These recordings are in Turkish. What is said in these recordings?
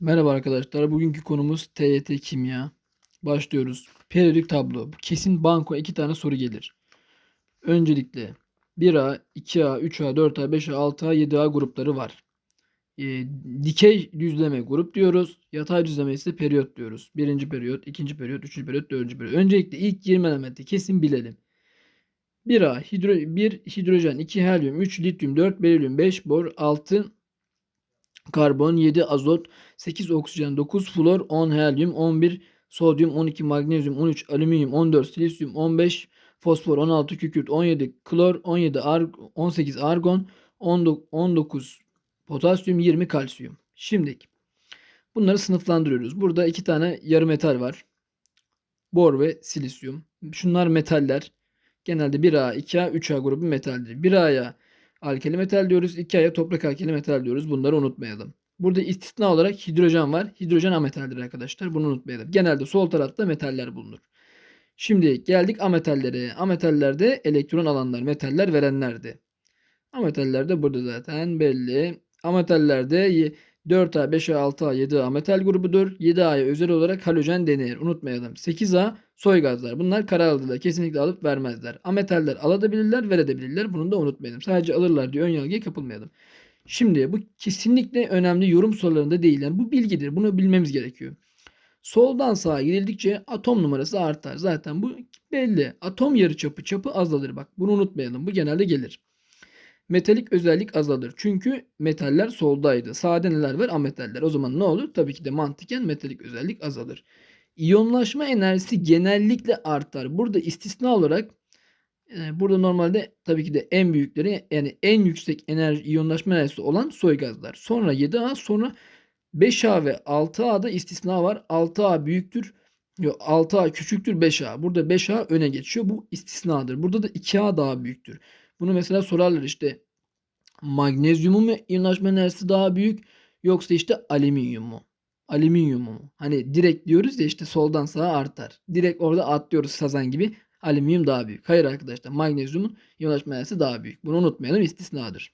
Merhaba arkadaşlar. Bugünkü konumuz TYT Kimya. Başlıyoruz. Periyodik tablo. Kesin banko iki tane soru gelir. Öncelikle 1A, 2A, 3A, 4A, 5A, 6A, 7A grupları var. Ee, dikey düzleme grup diyoruz. Yatay düzleme ise periyot diyoruz. Birinci periyot, ikinci periyot, üçüncü periyot, dördüncü periyot. Öncelikle ilk 20 elementi kesin bilelim. 1A, hidro 1 hidrojen, 2 helyum, 3 lityum, 4 berilyum, 5 bor, 6 karbon, 7 azot, 8 oksijen, 9 flor, 10 helyum, 11 sodyum, 12 magnezyum, 13 alüminyum, 14 silisyum, 15 fosfor, 16 kükürt, 17 klor, 17 ar 18 argon, 19 potasyum, 20 kalsiyum. Şimdi bunları sınıflandırıyoruz. Burada iki tane yarı metal var. Bor ve silisyum. Şunlar metaller. Genelde 1A, 2A, 3A grubu metaldir. 1A'ya alkali metal diyoruz. 2A'ya toprak alkali metal diyoruz. Bunları unutmayalım. Burada istisna olarak hidrojen var. Hidrojen ametaldir arkadaşlar. Bunu unutmayalım. Genelde sol tarafta metaller bulunur. Şimdi geldik ametallere. Ametallerde elektron alanlar, metaller verenlerdi. Ametaller de burada zaten belli. Ametallerde 4A, 5A, 6A, 7A metal grubudur. 7A'ya özel olarak halojen denir. Unutmayalım. 8A soy gazlar. Bunlar kararlılar. Kesinlikle alıp vermezler. Ametaller alabilirler, verebilirler. Bunu da unutmayalım. Sadece alırlar diye ön yargıya kapılmayalım. Şimdi bu kesinlikle önemli yorum sorularında değil. Yani bu bilgidir. Bunu bilmemiz gerekiyor. Soldan sağa gidildikçe atom numarası artar. Zaten bu belli. Atom yarıçapı çapı azalır. Bak bunu unutmayalım. Bu genelde gelir. Metalik özellik azalır. Çünkü metaller soldaydı. Sağda neler var? Ametaller. O zaman ne olur? Tabii ki de mantıken metalik özellik azalır. İyonlaşma enerjisi genellikle artar. Burada istisna olarak e, burada normalde tabii ki de en büyükleri yani en yüksek enerji iyonlaşma enerjisi olan soy gazlar. Sonra 7A sonra 5A ve 6A'da istisna var. 6A büyüktür. Yok 6A küçüktür 5A. Burada 5A öne geçiyor. Bu istisnadır. Burada da 2A daha büyüktür. Bunu mesela sorarlar işte magnezyumun mu iyonlaşma enerjisi daha büyük yoksa işte alüminyum mu? Alüminyum mu? Hani direkt diyoruz ya işte soldan sağa artar. Direkt orada atlıyoruz sazan gibi. Alüminyum daha büyük. Hayır arkadaşlar magnezyumun iyonlaşma enerjisi daha büyük. Bunu unutmayalım istisnadır.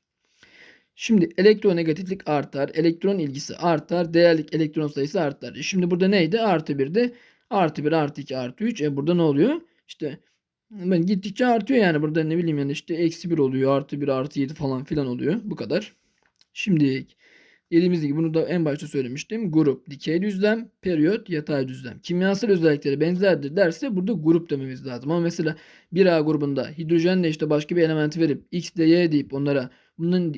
Şimdi elektronegatiflik artar. Elektron ilgisi artar. Değerlik elektron sayısı artar. Şimdi burada neydi? Artı 1'de artı 1 artı 2 artı 3. E burada ne oluyor? İşte ben gittikçe artıyor yani burada ne bileyim yani işte eksi 1 oluyor artı 1 artı 7 falan filan oluyor. Bu kadar. Şimdi dediğimiz gibi bunu da en başta söylemiştim. Grup, dikey düzlem, periyot, yatay düzlem. Kimyasal özellikleri benzerdir derse burada grup dememiz lazım. Ama mesela 1A grubunda hidrojenle işte başka bir elementi verip X de Y deyip onlara bunun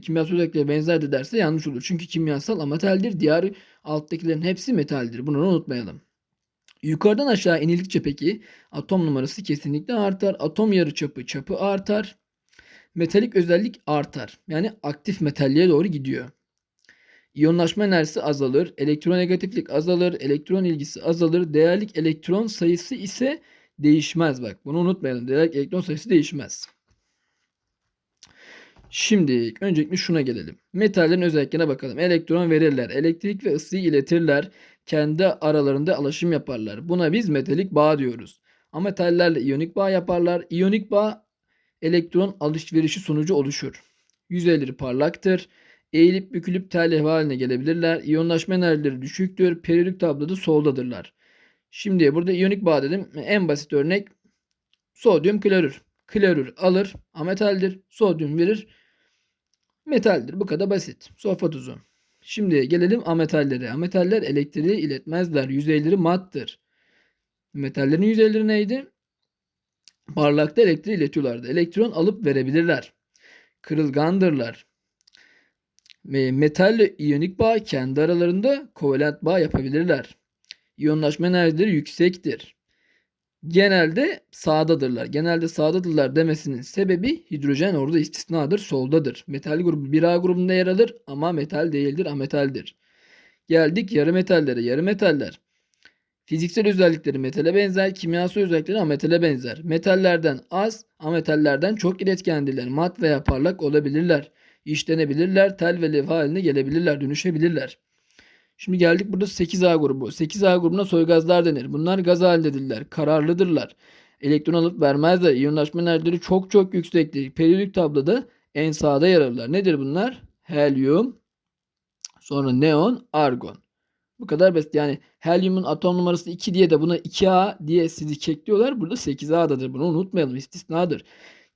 kimyasal özellikleri benzerdir derse yanlış olur. Çünkü kimyasal ametaldir. Diğer alttakilerin hepsi metaldir. Bunu unutmayalım. Yukarıdan aşağı inildikçe peki atom numarası kesinlikle artar. Atom yarıçapı çapı artar. Metalik özellik artar. Yani aktif metalliğe doğru gidiyor. İyonlaşma enerjisi azalır. Elektronegatiflik azalır. Elektron ilgisi azalır. Değerlik elektron sayısı ise değişmez. Bak bunu unutmayalım. Değerlik elektron sayısı değişmez. Şimdi öncelikle şuna gelelim. Metallerin özelliklerine bakalım. Elektron verirler. Elektrik ve ısıyı iletirler. Kendi aralarında alaşım yaparlar. Buna biz metalik bağ diyoruz. Ametallerle iyonik bağ yaparlar. İyonik bağ elektron alışverişi sonucu oluşur. Yüzeyleri parlaktır. Eğilip bükülüp tel haline gelebilirler. İyonlaşma enerjileri düşüktür. Periyodik tabloda soldadırlar. Şimdi burada iyonik bağ dedim. En basit örnek sodyum klorür. Klorür alır ametaldir. Sodyum verir metaldir. Bu kadar basit. Sofra tuzu. Şimdi gelelim ametallere. Ametaller elektriği iletmezler. Yüzeyleri mattır. Metallerin yüzeyleri neydi? Parlakta elektriği iletiyorlardı. Elektron alıp verebilirler. Kırılgandırlar. Metalle iyonik bağ kendi aralarında kovalent bağ yapabilirler. İyonlaşma enerjileri yüksektir. Genelde sağdadırlar. Genelde sağdadırlar demesinin sebebi hidrojen orada istisnadır, soldadır. Metal grubu 1A grubunda yer alır ama metal değildir, ametaldir. Geldik yarı metallere. Yarı metaller Fiziksel özellikleri metale benzer, kimyasal özellikleri ametale benzer. Metallerden az, ametallerden çok iletkendirler. Mat veya parlak olabilirler. İşlenebilirler, tel ve levha haline gelebilirler, dönüşebilirler. Şimdi geldik burada 8A grubu. 8A grubuna soygazlar denir. Bunlar gaz halindedirler. Kararlıdırlar. Elektron alıp vermezler. İyonlaşma enerjileri çok çok yüksektir. Periyodik tabloda en sağda yer alırlar. Nedir bunlar? Helyum, sonra neon, argon. Bu kadar basit. Yani helyumun atom numarası 2 diye de buna 2A diye sizi kekliyorlar. Burada 8A'dadır. Bunu unutmayalım. istisnadır.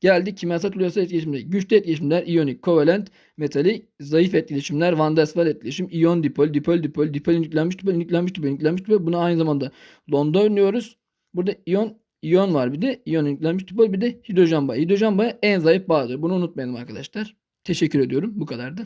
Geldik kimyasal türlüsel etkileşimde. Güçlü etkileşimler iyonik, kovalent, metalik, zayıf etkileşimler, Van der Waals etkileşim, iyon dipol, dipol dipol, dipol yüklenmiş, dipol yüklenmiş, dipol yüklenmiş, dipol. Bunu aynı zamanda Londra oynuyoruz. Burada iyon iyon var bir de iyon yüklenmiş dipol bir de hidrojen bağı. Hidrojen bağı en zayıf bağdır. Bunu unutmayalım arkadaşlar. Teşekkür ediyorum. Bu kadardı.